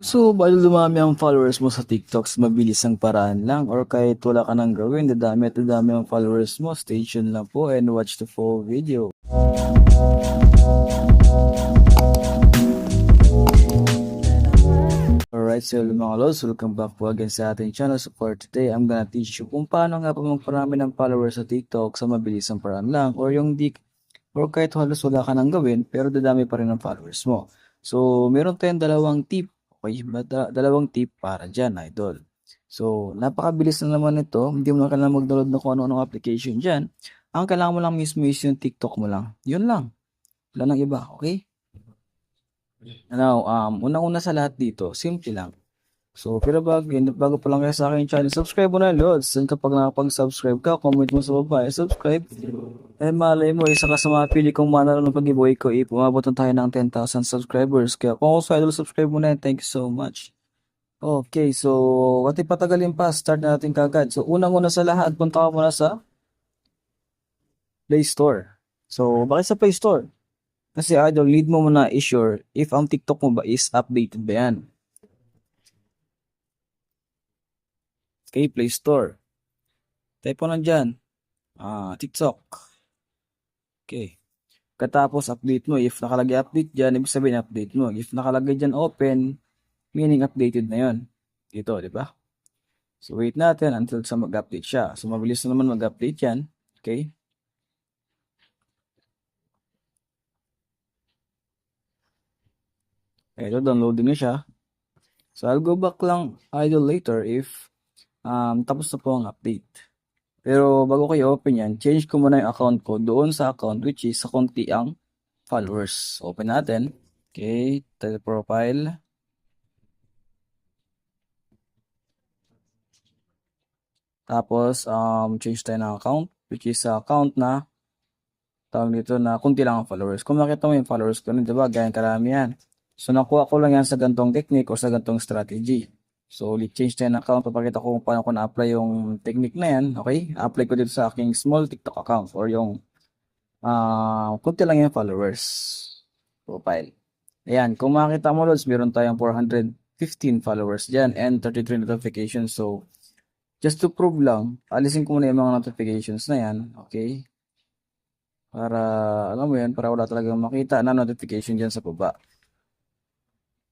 So, bali lumami ang followers mo sa TikTok sa mabilis ang paraan lang or kahit wala ka nang gawin, dadami at dadami ang followers mo. Stay tuned lang po and watch the full video. Alright, so mga lods, welcome back po again sa ating channel. So for today, I'm gonna teach you kung paano nga pa magparami ng followers sa TikTok sa mabilis ang paraan lang or yung di or kahit halos wala ka nang gawin pero dadami pa rin ang followers mo. So, meron tayong dalawang tip Okay, bata, dalawang tip para dyan, idol. So, napakabilis na naman ito. Hindi mo na kailangan mag-download ng kung ano-anong application dyan. Ang kailangan mo lang mismo is yung TikTok mo lang. Yun lang. Wala nang iba, okay? Now, um, unang-una sa lahat dito, simple lang. So, pero bago, bago pa lang kayo sa aking channel, subscribe mo na, Lods. And kapag nakapag-subscribe ka, comment mo sa baba, eh, subscribe. Eh, malay mo, isa ka sa mga pili kong manalo ng pag-giveaway ko, eh, pumabot na tayo ng 10,000 subscribers. Kaya kung ako sa idol, subscribe mo na, thank you so much. Okay, so, pati patagalin pa, start na natin kagad. So, unang-una sa lahat, punta ka muna sa Play Store. So, bakit sa Play Store? Kasi idol, need mo muna i-sure if ang TikTok mo ba is updated ba yan. Okay, Play Store. Type mo lang dyan. Ah, TikTok. Okay. Katapos update mo. If nakalagay update dyan, ibig sabihin update mo. If nakalagay dyan open, meaning updated na yon. Dito, di ba? So, wait natin until sa mag-update siya. So, mabilis na naman mag-update yan. Okay? Ito, downloading na siya. So, I'll go back lang idle later if um, tapos na po ang update. Pero bago ko i-open yan, change ko muna yung account ko doon sa account which is sa konti ang followers. Open natin. Okay, title profile. Tapos, um, change tayo ng account which is sa account na tawag dito na kunti lang ang followers. Kung makita mo yung followers ko, di ba, ganyan karami yan. So, nakuha ko lang yan sa gantong technique o sa gantong strategy. So, ulit change tayo ng account. Papakita ko kung paano ko na-apply yung technique na yan. Okay? Apply ko dito sa aking small TikTok account or yung uh, kunti lang yung followers profile. Ayan. Kung makita mo, Lods, meron tayong 415 followers dyan and 33 notifications. So, just to prove lang, alisin ko muna yung mga notifications na yan. Okay? Para, alam mo yan, para wala talagang makita na notification dyan sa baba.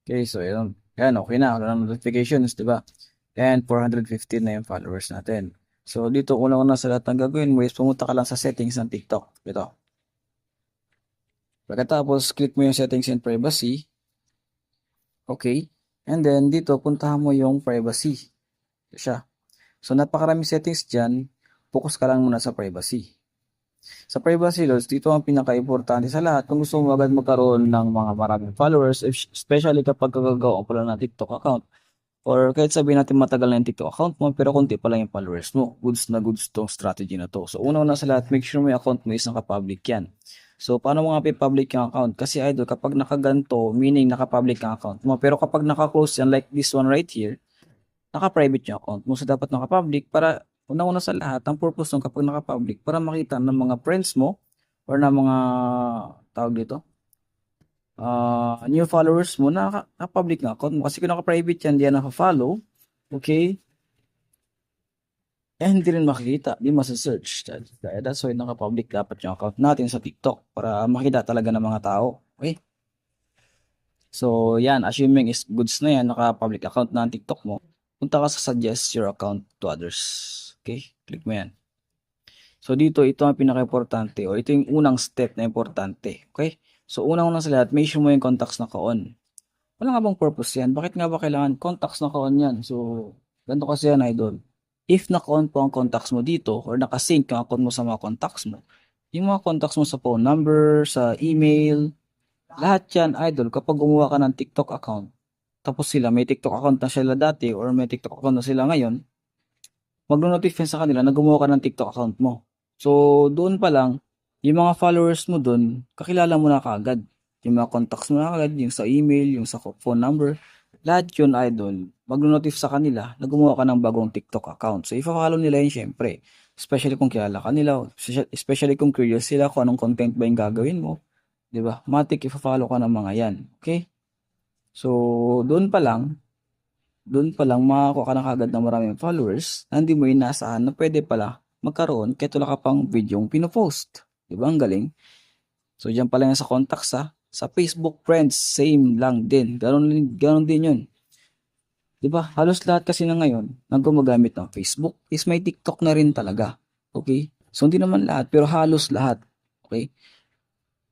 Okay, so yun. Yan, okay na. Wala na notifications, di ba? And 415 na yung followers natin. So, dito, una-una sa lahat ng gagawin mo is pumunta ka lang sa settings ng TikTok. Ito. Pagkatapos, click mo yung settings and privacy. Okay. And then, dito, puntahan mo yung privacy. Ito siya. So, napakaraming settings dyan. Focus ka lang muna sa privacy. Sa privacy laws, dito ang pinaka-importante sa lahat. Kung gusto mo agad magkaroon ng mga maraming followers, especially kapag kagagawa pa lang ng TikTok account, or kahit sabihin natin matagal na yung TikTok account mo, pero konti pa lang yung followers mo. Goods na goods tong strategy na to. So, una-una sa lahat, make sure yung account mo is naka-public yan. So, paano mo nga public yung account? Kasi idol, kapag nakaganto, meaning naka-public ang account mo. Pero kapag naka-close yan, like this one right here, naka-private yung account mo. So, dapat naka-public para Una-una sa lahat, ang purpose ng kapag naka-public para makita ng mga friends mo or ng mga tawag dito, uh, new followers mo na naka-public na account mo. Kasi kung naka-private yan, di yan naka-follow. Okay? Eh, hindi rin makikita. Di masa-search. That's why naka-public dapat yung account natin sa TikTok para makita talaga ng mga tao. Okay? So, yan. Assuming is goods na yan, naka-public account na ang TikTok mo, punta ka sa suggest your account to others. Okay? Click mo yan. So, dito, ito ang pinaka-importante o ito yung unang step na importante. Okay? So, unang-unang sa lahat, make sure mo yung contacts na ka-on. Wala nga bang purpose yan? Bakit nga ba kailangan contacts na ka-on yan? So, ganito kasi yan, idol. If naka-on po ang contacts mo dito or nakasync yung account mo sa mga contacts mo, yung mga contacts mo sa phone number, sa email, lahat yan, idol, kapag gumawa ka ng TikTok account, tapos sila, may TikTok account na sila dati or may TikTok account na sila ngayon, magno-notify sa kanila na gumawa ka ng TikTok account mo. So, doon pa lang, yung mga followers mo doon, kakilala mo na kaagad. Yung mga contacts mo na kaagad, yung sa email, yung sa phone number, lahat yun, idol, magno-notify sa kanila na gumawa ka ng bagong TikTok account. So, ifa-follow nila yun syempre. Especially kung kilala ka nila, especially kung curious sila kung anong content ba yung gagawin mo. ba? Matik ifa-follow ka ng mga 'yan. Okay? So, doon pa lang, doon pa lang makakuha ka na kagad ng maraming followers na hindi mo inaasahan na pwede pala magkaroon kahit wala ka pang videong pinopost. Di ba? Ang galing. So, dyan pala sa contacts ha. Sa Facebook friends, same lang din. Ganon, ganon din yun. Di ba? Halos lahat kasi na ngayon na gumagamit ng Facebook is may TikTok na rin talaga. Okay? So, hindi naman lahat, pero halos lahat. Okay?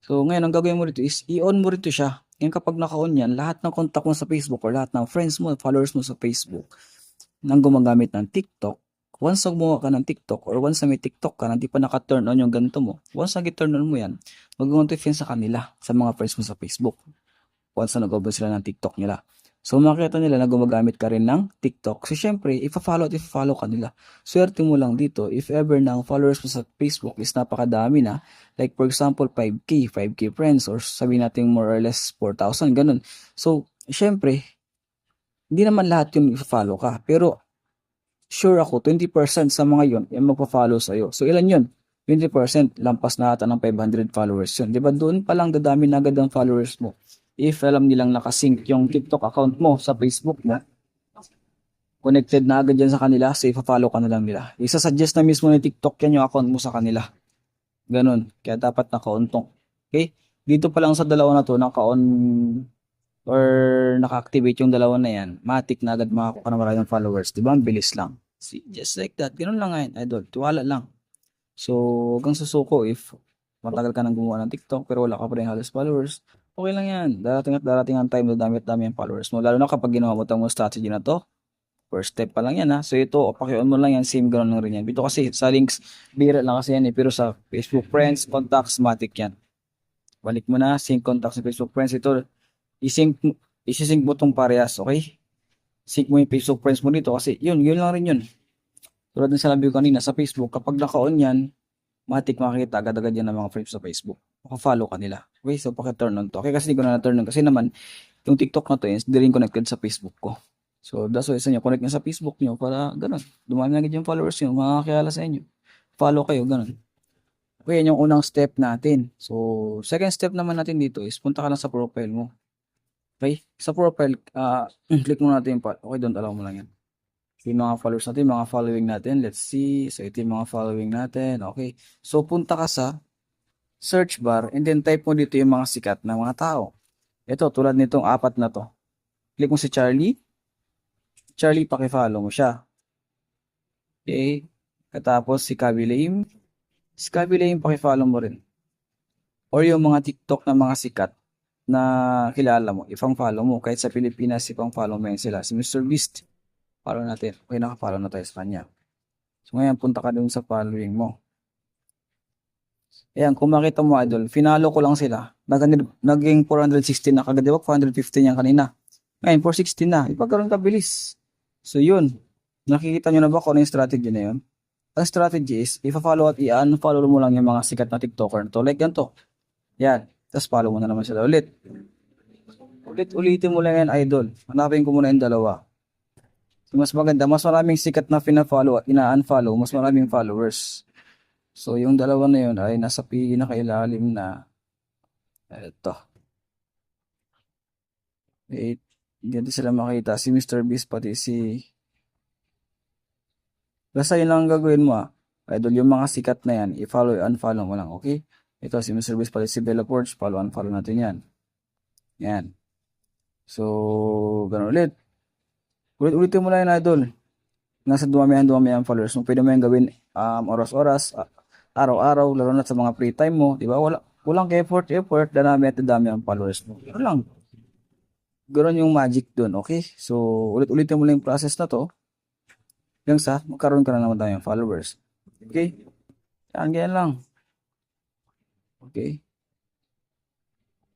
So, ngayon, ang gagawin mo rito is i-on mo rito siya. Ngayon, kapag naka-on yan, lahat ng contact mo sa Facebook or lahat ng friends mo, followers mo sa Facebook nang gumagamit ng TikTok, once na gumawa ka ng TikTok or once na may TikTok ka na di pa naka-turn on yung ganito mo, once na turn on mo yan, mag-notify sa kanila, sa mga friends mo sa Facebook. Once na nag-open sila ng TikTok nila. So, makikita nila na gumagamit ka rin ng TikTok. So, syempre, ipa-follow at ipa-follow ka nila. Swerte mo lang dito, if ever na followers mo sa Facebook is napakadami na, like for example, 5K, 5K friends, or sabihin natin more or less 4,000, ganun. So, syempre, hindi naman lahat yung ipa-follow ka. Pero, sure ako, 20% sa mga yon yung magpa-follow sa'yo. So, ilan yun? 20% lampas na ata ng 500 followers yun. Di ba? Doon pa lang dadami na agad ang followers mo. If alam nilang nakasync yung TikTok account mo sa Facebook mo, connected na agad yan sa kanila, so ipa-follow ka na lang nila. Isa-suggest na mismo ni TikTok yan yung account mo sa kanila. Ganun. Kaya dapat naka-on-tong. Okay? Dito pa lang sa dalawa na to, naka-on or naka-activate yung dalawa na yan, matik na agad makakuha ka ng maraming followers. Di ba? Ang bilis lang. See, just like that. Ganun lang ngayon, idol. Tiwala lang. So, hanggang susuko if matagal ka nang gumawa ng TikTok pero wala ka pa rin halos followers, okay lang yan. Darating at darating ang time na dami at dami ang followers mo. Lalo na kapag ginawa mo itong strategy na to, first step pa lang yan ha. So ito, paki-on mo lang yan, same ganun lang rin yan. Dito kasi sa links, bira lang kasi yan eh. Pero sa Facebook friends, contacts, matic yan. Balik mo na, sync contacts sa Facebook friends. Ito, isync, isync mo tong parehas, okay? Sync mo yung Facebook friends mo dito kasi yun, yun lang rin yun. Tulad ng sinabi ko kanina sa Facebook, kapag naka-on yan, matik makikita agad-agad yan ng mga friends sa Facebook. Maka-follow ka nila. Okay, so paki-turn on to. Okay, kasi hindi ko na na-turn on. Kasi naman, yung TikTok na to is hindi rin connected sa Facebook ko. So, that's why sa inyo, connect nyo sa Facebook nyo para ganun. Dumami na yung followers nyo, makakakilala sa inyo. Follow kayo, ganun. Okay, yan yung unang step natin. So, second step naman natin dito is punta ka lang sa profile mo. Okay? Sa profile, ah click mo natin yung, pa- okay, don't allow mo lang yan. So, yung mga followers natin, mga following natin, let's see. So, ito yung mga following natin. Okay. So, punta ka sa search bar and then type mo dito yung mga sikat na mga tao. Ito, tulad nitong apat na to. Click mo si Charlie. Charlie, pakifollow mo siya. Okay. Katapos si Kabi Lame. Si Kabi Lame, pakifollow mo rin. Or yung mga TikTok na mga sikat na kilala mo, ipang follow mo. Kahit sa Pilipinas, ipang follow mo yan sila. Si Mr. Beast, follow natin. Okay, naka-follow na tayo sa kanya. So ngayon, punta ka dun sa following mo. Ayan, kung makita mo idol, finalo ko lang sila. Naging, naging 416 na kagad, di ba? 415 yan kanina. Ngayon, 416 na. Iba ganun kabilis. So yun, nakikita nyo na ba kung ano yung strategy na yun? Ang strategy is, ipa-follow at i-unfollow mo lang yung mga sikat na TikToker na to. Like ganito. Yan. Tapos follow mo na naman sila ulit. Ulit-ulitin mo lang yan, idol. Hanapin ko muna yung dalawa. So, mas maganda, mas maraming sikat na fina-follow at ina-unfollow, mas maraming followers. So, yung dalawa na yun ay nasa pinakailalim na eto. Wait, hindi sila makita. Si Mr. Beast pati si... Basta yun lang ang gagawin mo ah. Idol, yung mga sikat na yan, i-follow, unfollow mo lang, okay? Ito, si Mr. Beast pati si Bella Porch, follow, unfollow natin yan. Yan. So, ganun ulit. Ulit-ulitin mo lang yun, idol. Nasa dumamihan, dumamihan followers mo. Pwede mo yung gawin um, oras-oras, a- araw-araw, lalo na sa mga free time mo. Di ba? Wala, walang effort, effort, dadami at dadami ang followers mo. Ganun lang. Ganun yung magic dun, okay? So, ulit-ulitin mo lang yung process na to. Hanggang sa, magkaroon ka na naman tayong followers. Okay? Yan, ganyan lang. Okay?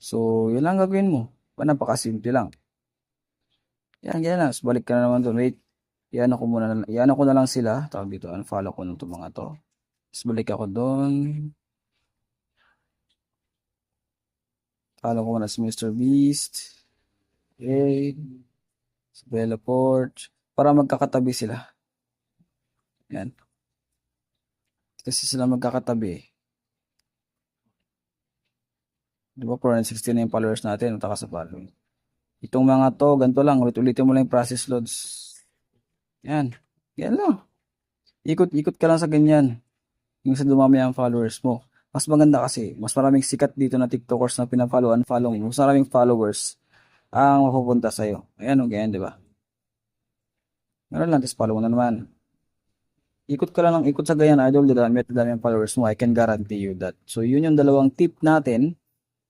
So, yun lang gagawin mo. Pa napakasimple lang. Yan, ganyan lang. So, balik ka na naman doon. Wait. Iyan ako muna. Iyan ako na lang sila. Tawag dito. Unfollow ko nung mga to. Tapos balik ako doon. Follow ko muna si Mr. Beast. Okay. Si Bella Porch. Para magkakatabi sila. Yan. Kasi sila magkakatabi. Di ba 460 na yung followers natin? Utaka sa following. Itong mga to, ganito lang, ulit-ulitin mo lang yung process loads. Yan. Yan lang. Ikot-ikot ka lang sa ganyan. Yung sa dumami ang followers mo. Mas maganda kasi, mas maraming sikat dito na TikTokers na pinafollow, unfollow mo. Mas maraming followers ang mapupunta sa'yo. Ayan o, ganyan, di ba? Meron lang, tapos follow mo na naman. Ikot ka lang ng ikot sa ganyan, idol, dadami at dadami ang followers mo. I can guarantee you that. So, yun yung dalawang tip natin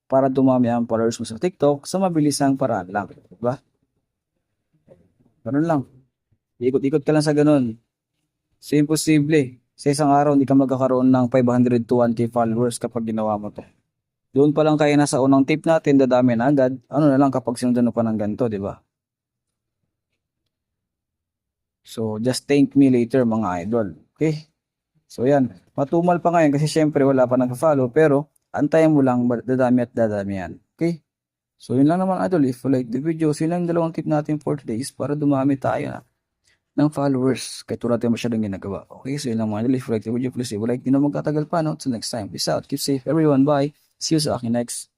para dumami ang followers mo sa TikTok sa mabilisang paraan lang. Diba? Ganun lang. Ikot-ikot ka lang sa ganun. So, imposible. Sa isang araw, hindi ka magkakaroon ng 500 to 1k followers kapag ginawa mo to. Doon pa lang kayo nasa unang tip natin, dadami na agad. Ano na lang kapag sinundan mo pa ng ganito, di ba? So, just thank me later mga idol. Okay? So, yan. Matumal pa ngayon kasi syempre wala pa nag-follow pero antayin mo lang dadami at dadami yan. Okay? So, yun lang naman idol. If you like the video, so yun lang dalawang tip natin for today is para dumami tayo na ng followers kahit wala tayong masyadong ginagawa. Okay? So, yun lang mga idol. If you like the video, please leave a like. Di na magkatagal pa, no? Till next time. Peace out. Keep safe everyone. Bye. See you sa akin next